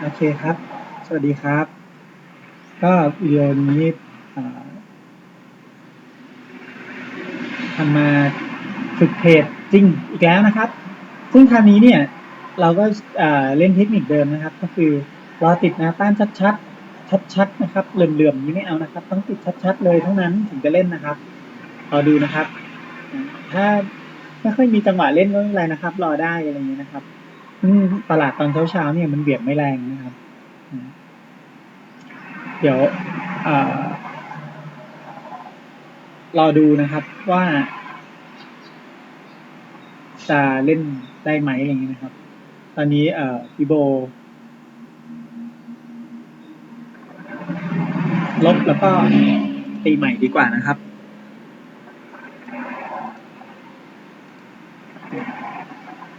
โอเคครับ สวัสดีครับ ก็วิดีโอนี้ทำมาฝึกเพจจริงอีกแล้วนะครับ ซึ่งคราวนี้เนี่ยเราก็เล่นเทคนิคเดิมนะครับ ก็คือรอติดแนวต้านชัดๆ ชัดๆนะครับ เหลื่อมๆนี้ไม่เอานะครับ ต้องติดชัดๆ เลยเท่านั้นถึงจะเล่นนะครับรอดูนะครับ ถ้าไม่ค่อยมีจังหวะเล่นก็ไม่เป็นไรนะครับ รอได้อะไรอย่างนี้ยนะครับ ตลาดตอนเช้าๆเนี่ยมันเบียดไม่แรงนะครับ เดี๋ยวอรอดูนะครับว่าจะเล่นได้ไหมอะไรอย่างนี้นะครับ ตอนนี้เอ่อพีโบ ลบแล้วก็ตีใหม่ดีกว่านะครับ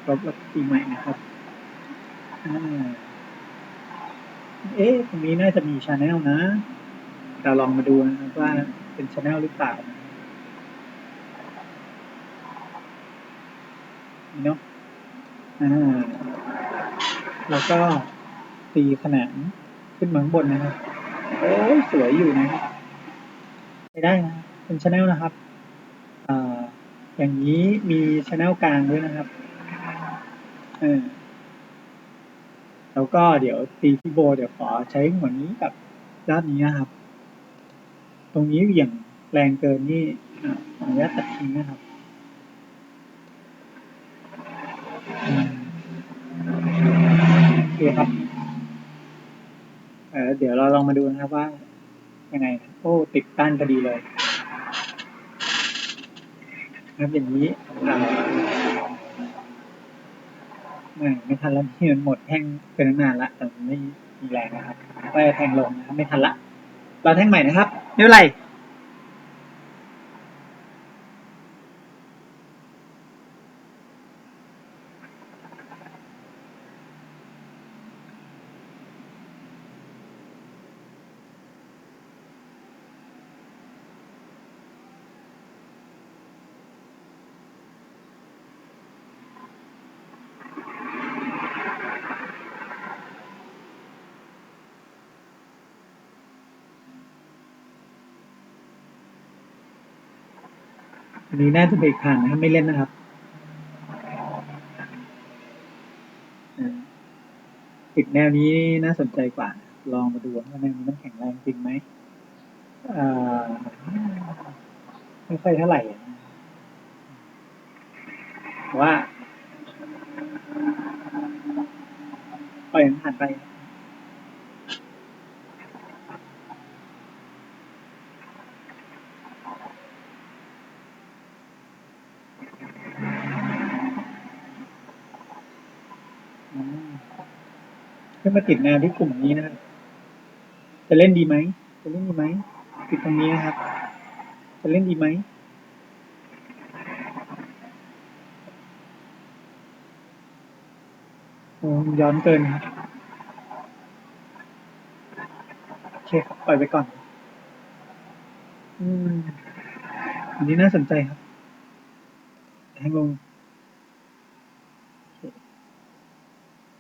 ลบแล้วตีใหม่นะครับ เอ๊ะตรงนี้น่าจะมีชาแนลนะ เราลองมาดูนะครับว่าเป็นชาแนลหรือเปล่านะเนาะอ่าแล้วก็ตีขนานขึ้นมาข้างบนนะครับโอ้ยสวยอยู่นะไม่ได้นะเป็นชาแนลนะครับอ่าอย่างนี้มีชาแนลกลางด้วยนะครับเออ แล้วก็เดี๋ยวตีพี่โบเดี๋ยวขอใช้หัวนี้กับด้านนี้นะครับ ตรงนี้เหวี่ยงแรงเกินนี่อะขออนุญาตตัดทิ้งนะครับโอเคครับเเดี๋ยวเราลองมาดูนะครับว่ายังไง โอ้ติดต้านพอดีเลยครับอย่างนี้ ไม่ไม่ทันแล้วที่มันหมดแท่งเป็นนานละแต่ไม่มีแรงนะครับไปแทงลงนะครับไม่ทันละเราแท่งใหม่นะครับไม่เป็นไร อันนี้น่าจะเบรกผ่านนะครับไม่เล่นนะครับอ่าติดแนวนี้น่าสนใจกว่า ลองมาดูว่าแนวนี้มันแข็งแรงจริงไหมอ่าไม่ค่อยเท่าไหร่ว่าปล่อยมันผ่านไป อืมขึ้น มาติดแนวที่กลุ่มนี้นะครับ จะเล่นดีไหม จะเล่นดีไหม ติดตรงนี้นะครับ จะเล่นดีไหมโอ้ย้อนเกินครับโอเคครับปล่อยไปก่อน อืมอันนี้น่าสนใจครับแทงลงโอเค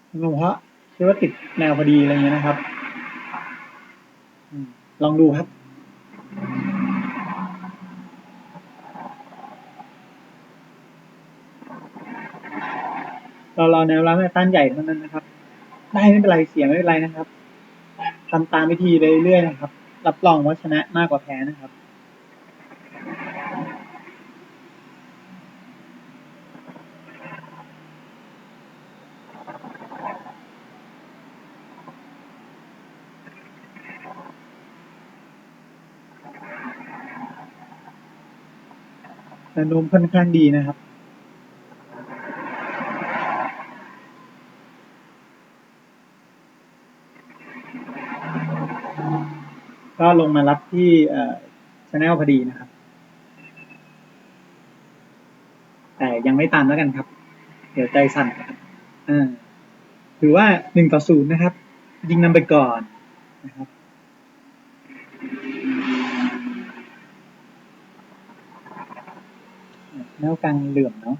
แทงลงเพราะ คิดว่าติดแนวพอดีอะไรเงี้ยนะครับลองดูครับ เรารอแนวรับแนวต้านใหญ่เท่านั้นนะครับ ได้ไม่เป็นไรเสียไม่เป็นไรนะครับทำตามวิธีไปเรื่อยๆนะครับ รับรองว่าชนะมากกว่าแพ้นะครับ แนวโน้มค่อนข้างดีนะครับก็ลงมารับที่ชแนลพอดีนะครับ แต่ยังไม่ตามแล้วกันครับ เดี๋ยวใจสั่นครับอ่าถือว่าหนึ่งต่อศูนย์นะครับ ยิงนำไปก่อนนะครับ แล้วกลางเหลื่อมเนาะ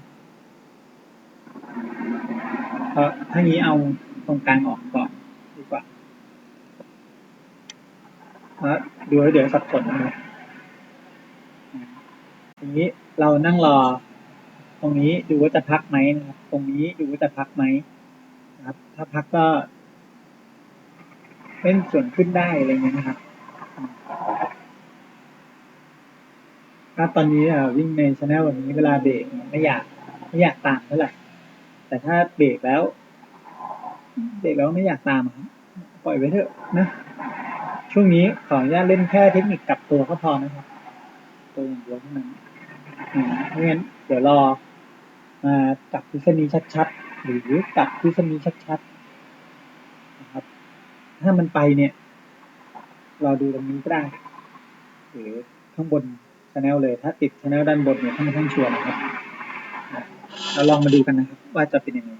เออถ้านี้เอาตรงกลางออกก่อนดีกว่าเออดูแล้วเดี๋ยวสับสนเลยทีนี้เรานั่งรอ ตรงนี้ดูว่าจะพักไหมนะครับ ตรงนี้ดูว่าจะพักไหมนะครับ ถ้าพักก็เล่นส่วนขึ้นได้อะไรเงี้ยนะครับ ถ้าตอนนี้วิ่งในช anel แบบนี้เวลาเบรกไม่อยากไม่อยากตามเท่าไหร่แต่ถ้าเบรกแล้ว เบรกแล้วไม่อยากตามอะปล่อยไว้เถอะนะช่วงนี้ขออนุญาตเล่นแค่เทคนิคกลับตัวก็พอนะครับตัวอย่างเดียวเท่านั้นอืมไม่งั้นเดี๋ยวรอมาจับทฤษฎีชัดๆ หรือจับทฤษฎีชัดๆนะครับถ้ามันไปเนี่ยเราดูตรงนี้ก็ได้หรือข้างบน ช anel เลย ถ้าติดช anel ด้านบนเนี่ยค่อนข้างชัวร์นะครับเราลองมาดูกันนะครับ ว่าจะเป็นยังไง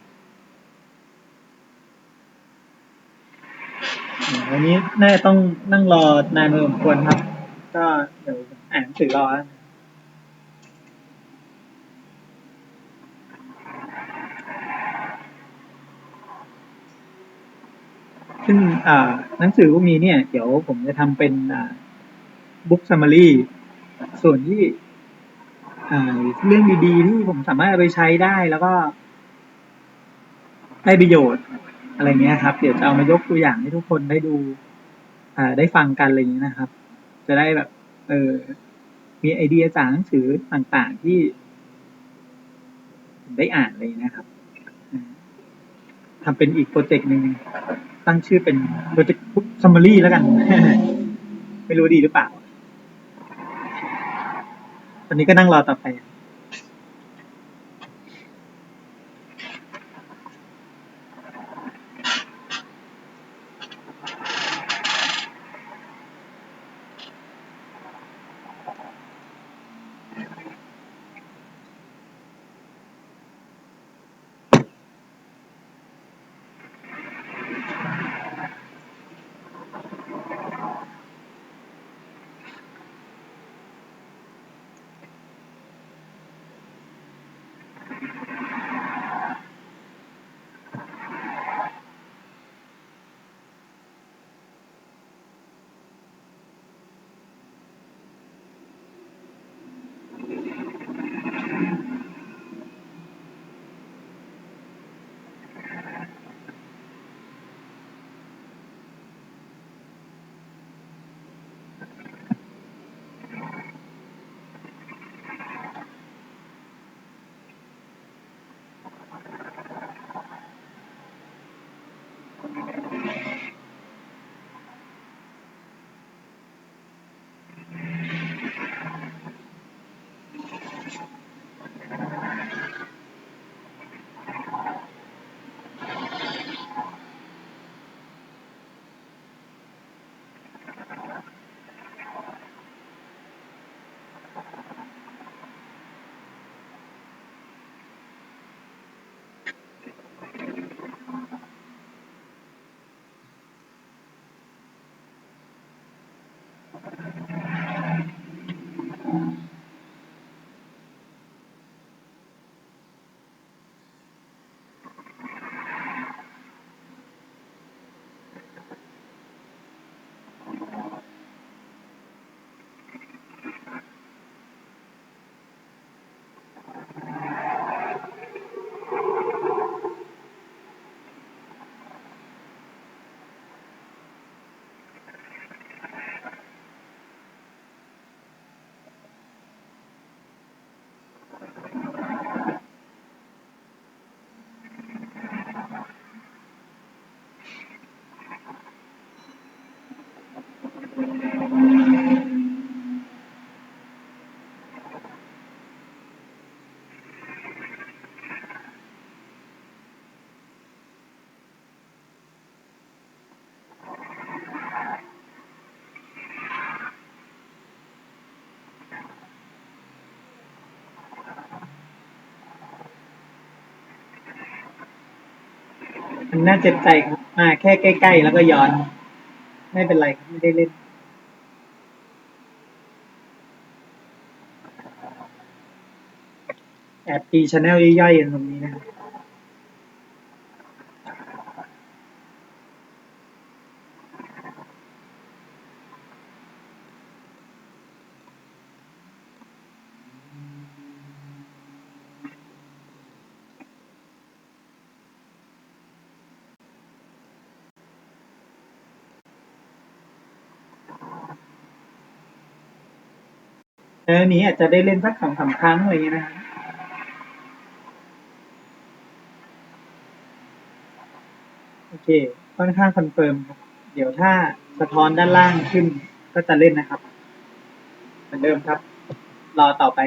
อันนี้น่าจะต้องนั่งรอนานพอสมควรครับ ก็เดี๋ยวอ่านหนังสือรอนะซึ่งหนังสือพวกนี้เนี่ย เดี๋ยวผมจะทำเป็นบุ๊กซัมมารี ส่วนที่เรื่องดีๆที่ผมสามารถเอาไปใช้ได้แล้วก็ได้ประโยชน์อะไรเงี้ยครับ เดี๋ยวจะเอามายกตัวอย่างให้ทุกคนได้ดูอ่าได้ฟังกันอะไรอย่างเงี้ยนะครับ จะได้แบบ เออมีไอเดียจากหนังสือต่างๆที่ได้อ่านเลยนะครับทำเป็นอีกโปรเจกต์หนึ่งตั้งชื่อเป็นโปรเจกต์ซัมมารีแล้วกัน ไม่รู้ดีหรือเปล่า ตอนนี้ก็นั่งรอต่อไป มันน่าเจ็บใจครับมาแค่ใกล้ๆแล้วก็ย้อน ไม่เป็นไรไม่ได้เล่นแอบปีชาแนลย่อยๆกันตรงนี้นะครับ เออนนี้อาจจะได้เล่นสักสองสามครั้งอะไรอย่างเงี้ยนะครับโอเค ค่อนข้างคอนเฟิร์มครับ เดี๋ยวถ้าสะท้อนด้านล่างขึ้นก็จะเล่นนะครับ เหมือนเดิมครับ รอต่อไป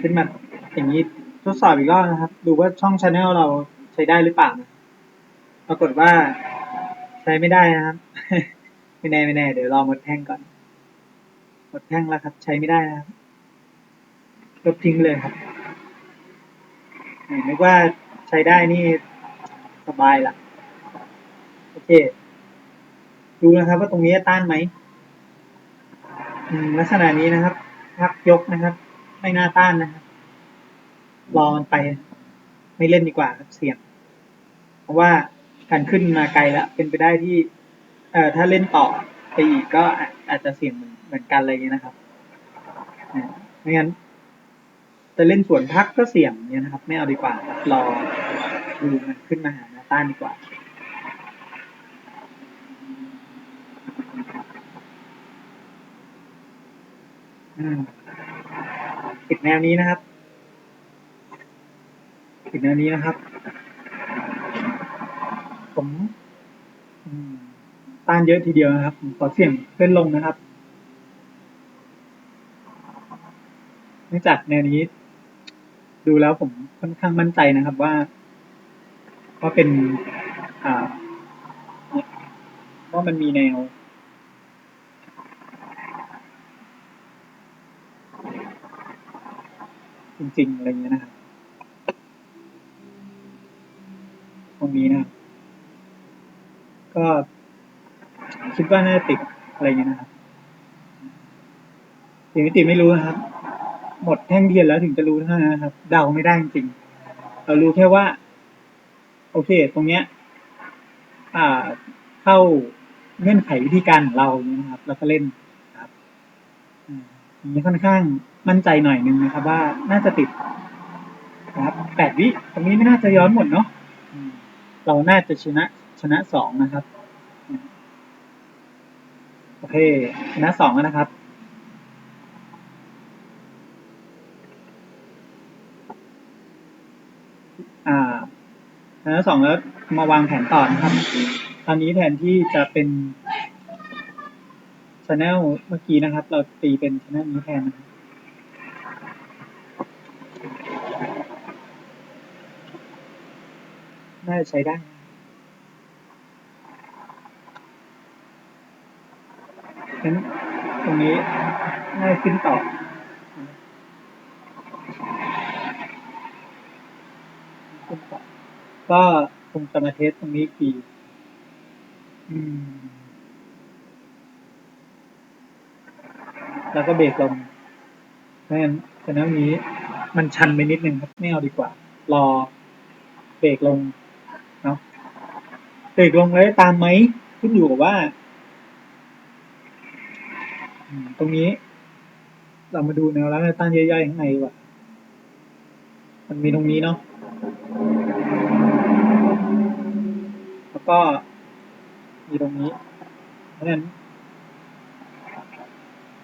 ขึ้นมาอย่างนี้ทดสอบอีกรอบนะครับ ดูว่าช่องช anel เราใช้ได้หรือเปล่านะ ปรากฏว่าใช้ไม่ได้นะครับ ไม่แน่ไม่แน่ เดี๋ยวรอหมดแท่งก่อน หมดแท่งแล้วครับ ใช้ไม่ได้นะครับลบทิ้งเลยครับนึกว่าใช้ได้นี่สบายละโอเค ดูนะครับ ว่าตรงนี้ต้านไหมลักษณะนี้นะครับพักยกนะครับ ไม่น่าต้านนะครับรอมันไป ไม่เล่นดีกว่าครับเสี่ยง เพราะว่า การขึ้นมาไกลแล้ว เป็นไปได้ที่ เอ่อถ้าเล่นต่อไปอีกก็อาจจะเสี่ยงเหมือนเหมือนกันอะไรอย่างเงี้ยนะครับอ่าไม่งั้นจะเล่นสวนพักก็เสี่ยงเนี่ยนะครับ ไม่เอาดีกว่า รอดูมันขึ้นมาหานวต้านดีกว่าอืมปิดแนวนี้นะครับปิดแนวนี้นะครับ ผมต้านเยอะทีเดียวนะครับผมขอเสี่ยงเล่นลงนะครับ เนื่องจากแนวนี้ ดูแล้วผมค่อนข้างมั่นใจนะครับว่าว่าเป็นอ่าว่ามันมีแนวจริงๆอะไรเงี้ยนะครับ ตรงนี้นะครับ ก็คิดว่าน่าจะติดอะไรอย่างเงี้ยนะครับถึงไม่ติดไม่รู้นะครับ หมดแท่งเทียนแล้วถึงจะรู้เท่านั้นนะครับ เดาไม่ได้จริงเรารู้แค่ว่า โอเค ตรงเนี้ย อ่า เข้าเงื่อนไขวิธีการของเราอย่างนี้นะครับ แล้วก็เล่นครับอันนี้ค่อนข้างมั่นใจหน่อยนึงนะครับ ว่าน่าจะติดนะครับแปดวิตรงนี้ไม่น่าจะย้อนหมดเนาะเราน่าจะชนะ ชนะสองนะครับ โอเค ชนะสองนะครับ อ่า ชนะสองแล้วมาวางแผนต่อนะครับ ตอนนี้แทนที่จะเป็นช anel เมื่อกี้นะครับ เราตีเป็นช anel นี้แทนนะครับน่าจะใช้ได้ งั้นตรงนี้น่าจะขึ้นต่อขึ้นต่อก็คงจะมาเทสตรงนี้อีกทีอืมแล้วก็เบรกลงเพราะฉะนั้นแต่นั้นนี้มันชันไปนิดนึงครับ ไม่เอาดีกว่า รอเบรกลง เนาะเบรกลงแล้วตามไหมขึ้นอยู่กับว่า ตรงนี้ เรามาดูแนวรับแนวต้านย่อยๆข้างในว่ามันมีตรงนี้เนาะแล้วก็มีตรงนี้ เพราะฉะนั้น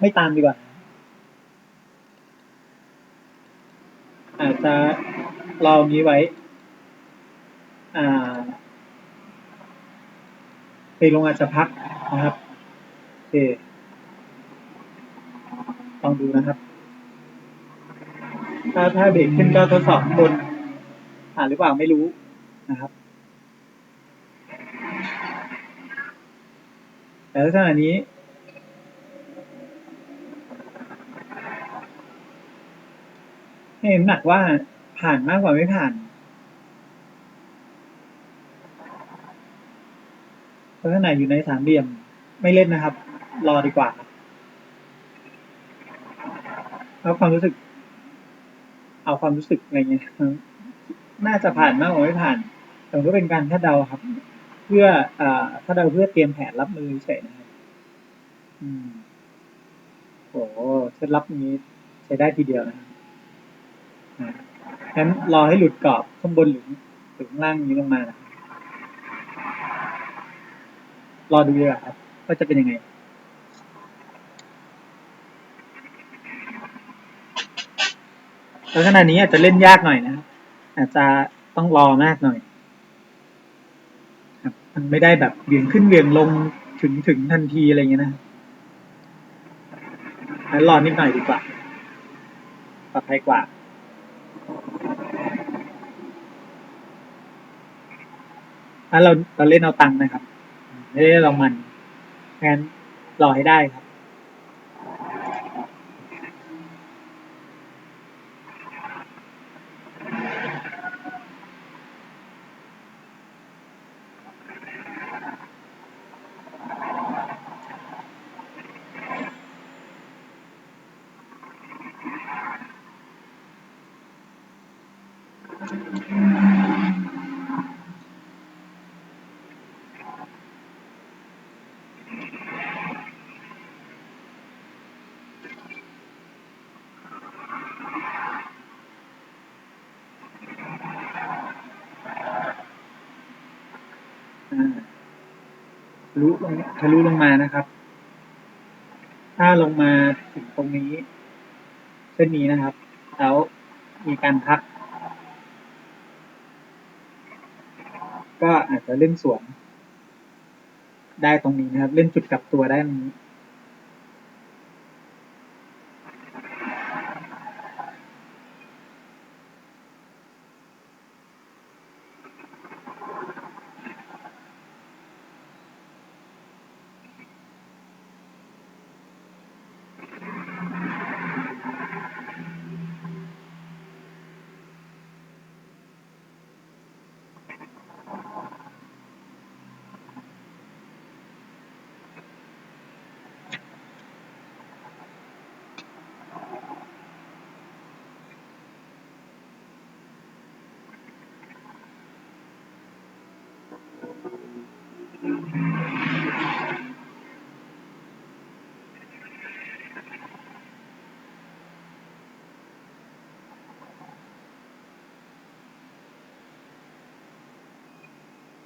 ไม่ตามดีกว่า อาจจะรอนี้ไว้ อ่าเพลงลงอาจจะพักนะครับโอเค ลองดูนะครับ ถ้าถ้าเบรกขึ้นก็ทดสอบข้างบนผ่านหรือเปล่าไม่รู้นะครับแต่ลักษณะนี้ ให้น้ำหนักว่าผ่านมากกว่าไม่ผ่านลักษณะอยู่ในสามเหลี่ยมไม่เล่นนะครับ รอดีกว่า แล้วความรู้สึก เอาความรู้สึกอะไรเงี้ยน่าจะผ่านมากกว่าไม่ผ่านแต่ก็เป็นการคาดเดาครับ เพื่ออ่าคาดเดาเพื่อเตรียมแผนรับมือเฉยนะครับอืมโอ้เคล็ดลับนี้ใช้ได้ทีเดียวนะครับงั้นรอให้หลุดกรอบข้างบนหรือหรือข้างล่างนี้ลงมานะครับรอดูดีกว่าครับว่าจะเป็นยังไง ล้วขณะนี้อาจจะเล่นยากหน่อยนะครับ อาจจะต้องรอมากหน่อยครับมันไม่ได้แบบเบี่ยงขึ้นเบี่ยงลงถึงถึงทันทีอะไรเงี้ยนะนั้นรอนิดหน่อยดีกว่าปลอดภัยกว่าถ้าเราเราเล่นเอาตังค์นะครับ ไม่ได้เรามันงั้นรอให้ได้ครับ ลุลงทะลุลงมานะครับ ถ้าลงมาถึงตรงนี้เส้นนี้นะครับ แล้วมีการพัก ก็อาจจะเล่นสวนได้ตรงนี้นะครับ เล่นจุดกลับตัวได้ตรงนี้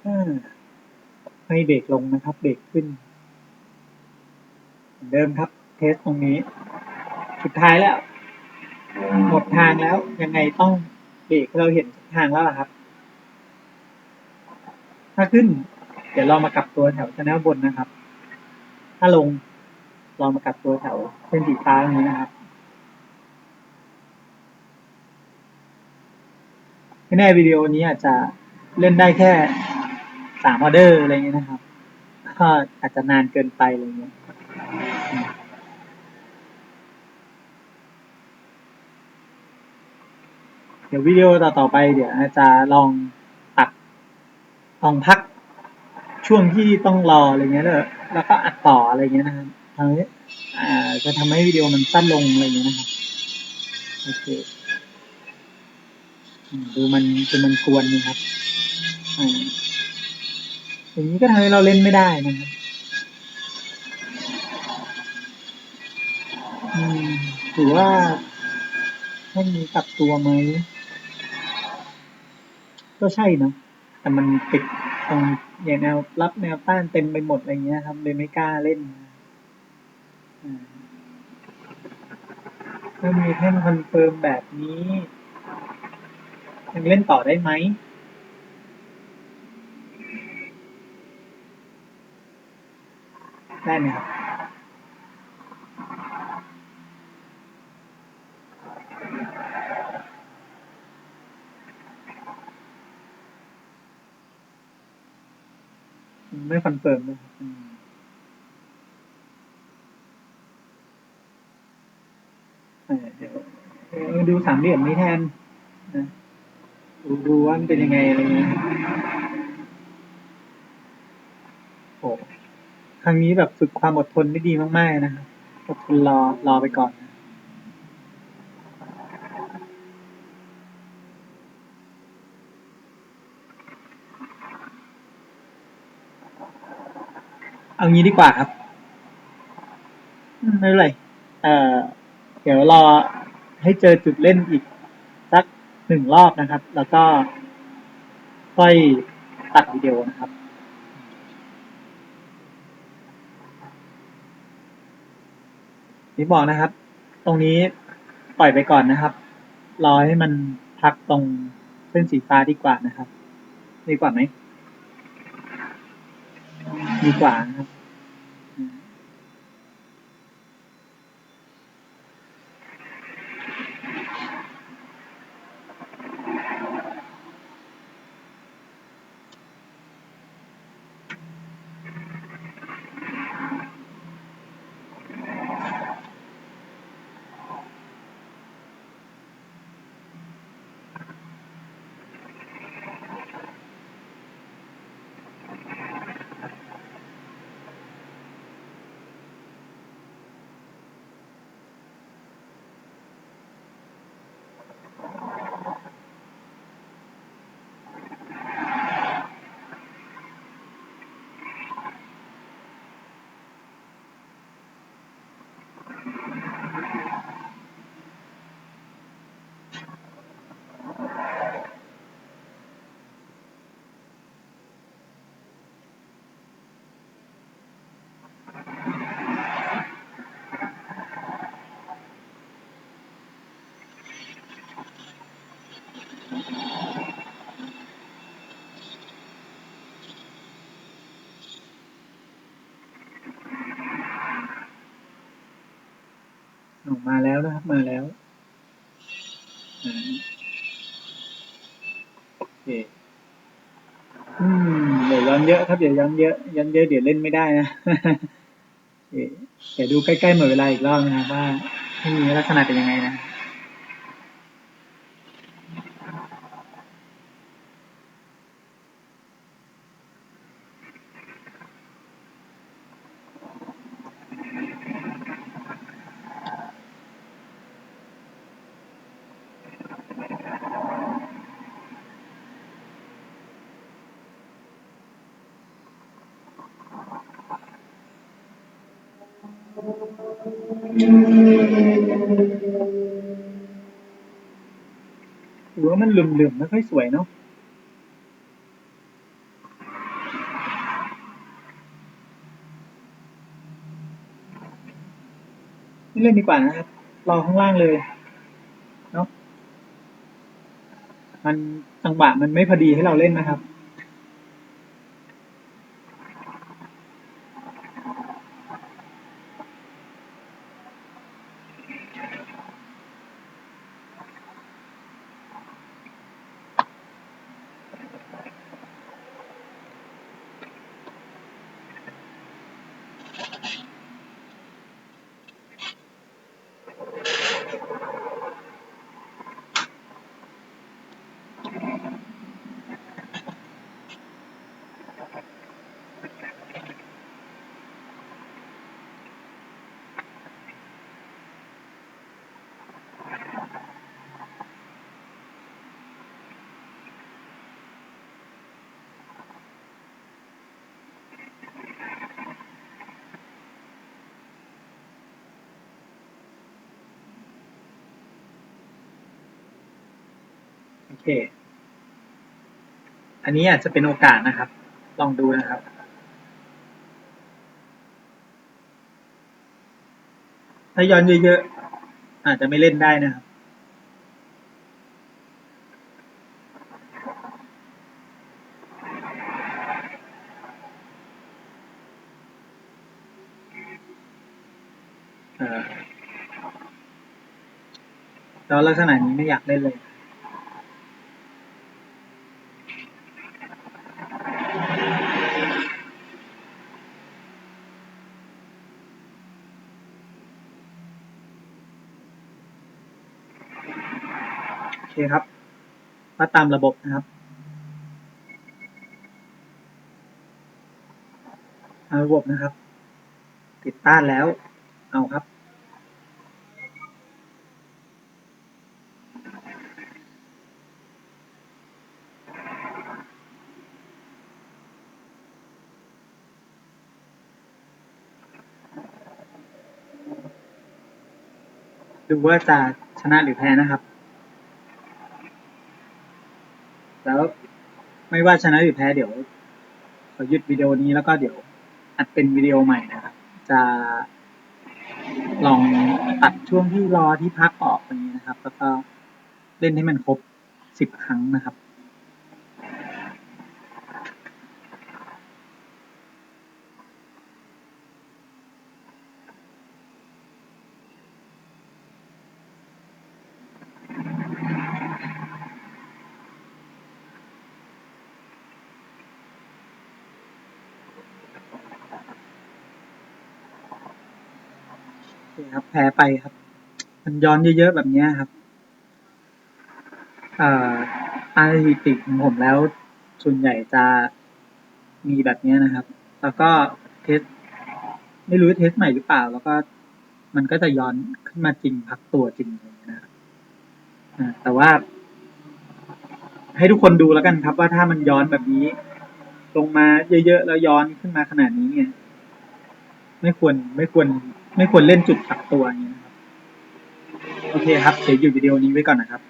อ่าให้เบรกลงนะครับเบรกขึ้นเหมือนเดิมครับเทสตรงนี้ สุดท้ายแล้ว หมดทางแล้ว ยังไงต้องเบรกเราเห็นทางแล้วล่ะครับ ถ้าขึ้น เดี๋ยวเรามากลับตัวแถวชนะบนนะครับ ถ้าลงเรามากลับตัวแถวเส้นสีฟ้าตรงนี้นะครับแน่วิดีโอนี้อาจจะเล่นได้แค่ สามออเดอร์อะไรเงี้ยนะครับ ก็อาจจะนานเกินไปอะไรเงี้ยเดี๋ยววิดีโอต่อตอไปเดี๋ยวอาจจะลองตัดลองพักช่วงที่ต้องรออะไรเงี้ยแล้วแล้วก็อัดต่ออะไรเงี้ยนะครับทำให้จะทำให้วิดีโอมันสั้นลงอะไรเงี้ยนะครับโอเคดูมันดูมันกวนนะครับ อย่างนี้ก็ทำให้เราเล่นไม่ได้นะครับอืมถือว่าให้มีกลับตัวไหม ก็ใช่เนะ แต่มันติดตรงอย่างแนวรับแนวต้านเต็มไปหมดอะไรเงี้ยครับเลยไม่กล้าเล่นถ้ามีแท่นคอนเฟิร์มแบบนี้ยังเล่นต่อได้ไหม ได้ไหมครับไม่คอนเฟิร์มเลยเดี๋ยวดูสามเหลี่ยมนี้แทนนะดูว่ามันเป็นยังไงอะไรเงี้ย ครั้งนี้แบบฝึกความอดทนได้ดีมากๆนะครับอดทนรอรอไปก่อนเอางี้ดีกว่าครับไม่เป็นไรเอ่อ เดี๋ยวรอให้เจอจุดเล่นอีกสักหนึ่งรอบนะครับ แล้วก็ค่อยตัดวิดีโอนะครับ นี่บอกนะครับ ตรงนี้ปล่อยไปก่อนนะครับ รอให้มันพักตรงเส้นสีฟ้าดีกว่านะครับ ดีกว่าไหมดีกว่านะครับ มาแล้วนะครับ มาแล้วอ่าโอเคอืมเดี๋ยวย้อนเยอะครับเดี๋ยวย้อนเยอะย้อนเยอะเดี๋ยวเล่นไม่ได้นะโอเคเดี๋ยวดูใกล้ๆหมดเวลาอีกรอบนะครับว่าที่มีลักษณะเป็นยังไงนะ หรือว่ามันหลืมๆไม่ค่อยสวยเนาะไม่เล่นดีกว่านะครับรอข้างล่างเลยเนาะมันจังหวะมันไม่พอดีให้เราเล่นนะครับ อเค อันนี้อาจจะเป็นโอกาสนะครับ ลองดูนะครับ ถ้าย้อนเยอะๆ อาจจะไม่เล่นได้นะครับเอ่อแล้วลักษณะนี้ไม่อยากเล่นเลย โเคครับ ว่าตามระบบนะครับตามระบบนะครับ ติดต้านแล้ว เอาครับ ดูว่าจะชนะหรือแพ้นะครับ แล้ว ไม่ว่าชนะหรือแพ้เดี๋ยวขอหยุดวิดีโอนี้แล้วก็เดี๋ยวอัดเป็นวิดีโอใหม่นะครับ จะลองตัดช่วงที่รอที่พักออกตรงนี้นะครับ แล้วก็เล่นให้มันครบสิบครั้งนะครับ โอเคครับ แพ้ไปครับ มันย้อนเยอะๆแบบนี้ครับอ่าอาริติของผมแล้ว ส่วนใหญ่จะมีแบบนี้นะครับ แล้วก็เทสไม่รู้เทสใหม่หรือเปล่า แล้วก็มันก็จะย้อนขึ้นมาจริงพักตัวจริงอย่างเงี้ยนะครับแต่ว่า ให้ทุกคนดูแล้วกันครับว่าถ้ามันย้อนแบบนี้ ลงมาเยอะๆแล้วย้อนขึ้นมาขนาดนี้เนี่ย ไม่ควรไม่ควร ไม่ควรเล่นจุดกักตัวอย่างนี้นะครับ โอเคครับ เดี๋ยวหยุดวิดีโอนี้ไว้ก่อนนะครับ